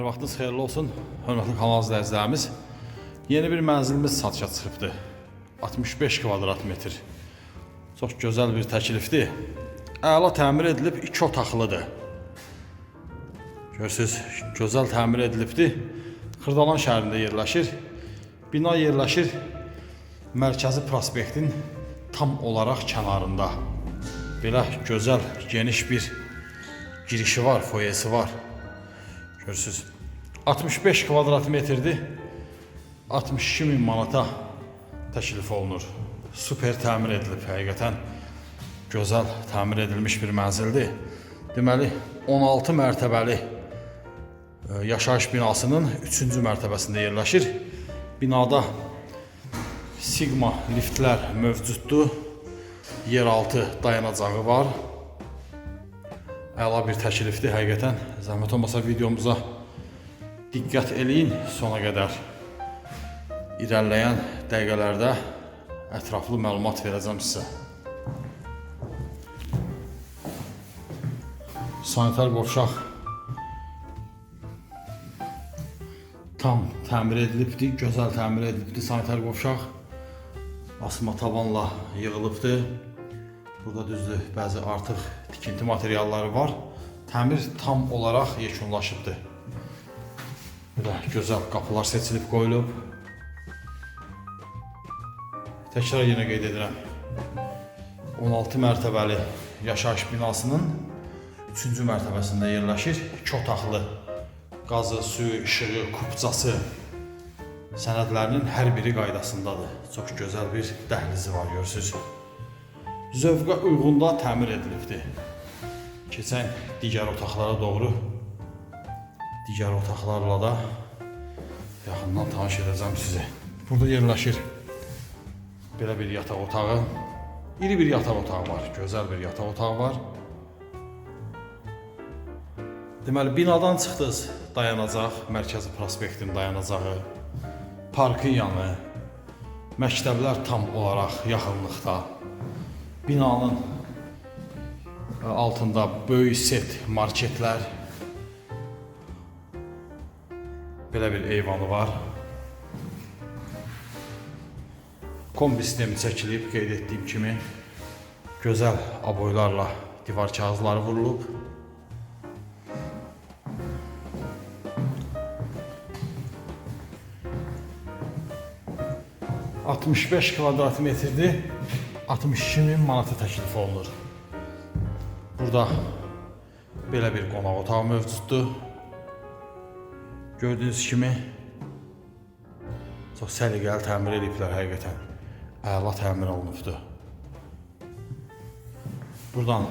Hər vaxtınız xeyirli olsun, hörmətli kanal izləyicilərimiz. Yeni bir mənzilimiz satışa çıxıbdı. 65 kvadrat metr. Çox gözəl bir təklifdir. Əla təmir edilib, 2 otaqlıdır. Görürsüz, gözəl təmir edilibdir. Xırdalan şəhərində yerləşir. Bina yerləşir Mərkəzi prospektin tam olaraq kənarında. Belə gözəl, geniş bir girişi var, foyesi var. Görürsüz. 65 kvadrat metrdir. 62 min manata təklif olunur. Super təmir edilib həqiqətən. Gözəl təmir edilmiş bir mənzildir. Deməli 16 mərtəbəli e, yaşayış binasının 3-cü mərtəbəsində yerləşir. Binada Sigma liftlər mövcuddur. Yeraltı dayanacağı var. Əla bir təklifdir həqiqətən. Zəhmət olmasa videomuza diqqət eləyin sona qədər. İrəliləyən dəqiqələrdə ətraflı məlumat verəcəm sizə. Sanitar qovşaq tam təmir edilibdi, gözəl təmir edilibdi sanitar qovşaq. Asma tavanla yığılıbdı. Burada düzdür, bəzi artıq tikinti materialları var. Təmir tam olaraq yekunlaşıbdı. Belə gözəl qapılar seçilib qoyulub. Təkrar yenə qeyd edirəm. 16 mərtəbəli yaşayış binasının 3-cü mərtəbəsində yerləşir. 2 otaqlı qazı, suyu, işığı, kupcası sənədlərinin hər biri qaydasındadır. Çox gözəl bir dəhlizi var görürsüz. Zövqə uyğun da təmir edilibdir. Keçən digər otaqlara doğru digər otaqlarla da yaxından tanış edəcəm sizi. Burada yerləşir belə bir yataq otağı. İri bir yataq otağı var, gözəl bir yataq otağı var. Deməli binadan çıxdınız, dayanacaq, Mərkəzi prospektin dayanacağı, parkın yanı, məktəblər tam olaraq yaxınlıqda. Binanın altında böyük set marketlər belə bir eyvanı var. Kombi sistemi çəkilib, qeyd etdiyim kimi gözəl aboylarla divar kağızları vurulub. ...65 kvadrat 62 min manata təklif olunur. Burada belə bir qonaq otağı mövcuddur. Gördüyünüz kimi çox səliqəli təmir ediblər həqiqətən. Əla təmir olunubdur. Buradan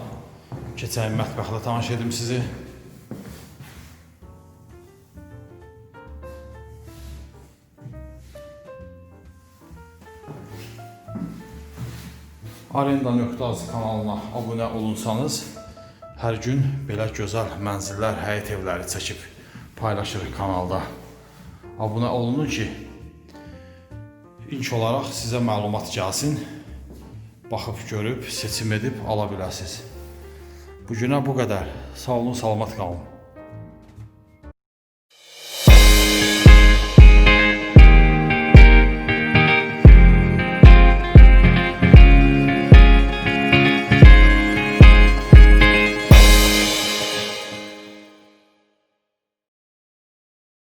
keçən mətbəxlə tanış edim sizi. Arenda.az kanalına abunə olunsanız, hər gün belə gözəl mənzillər, həyət evləri çəkib paylaşırıq kanalda. Abunə olunun ki, ilk olaraq sizə məlumat gəlsin, baxıb görüb, seçim edib ala biləsiniz. Bu günə bu qədər. Sağ olun, salamat qalın.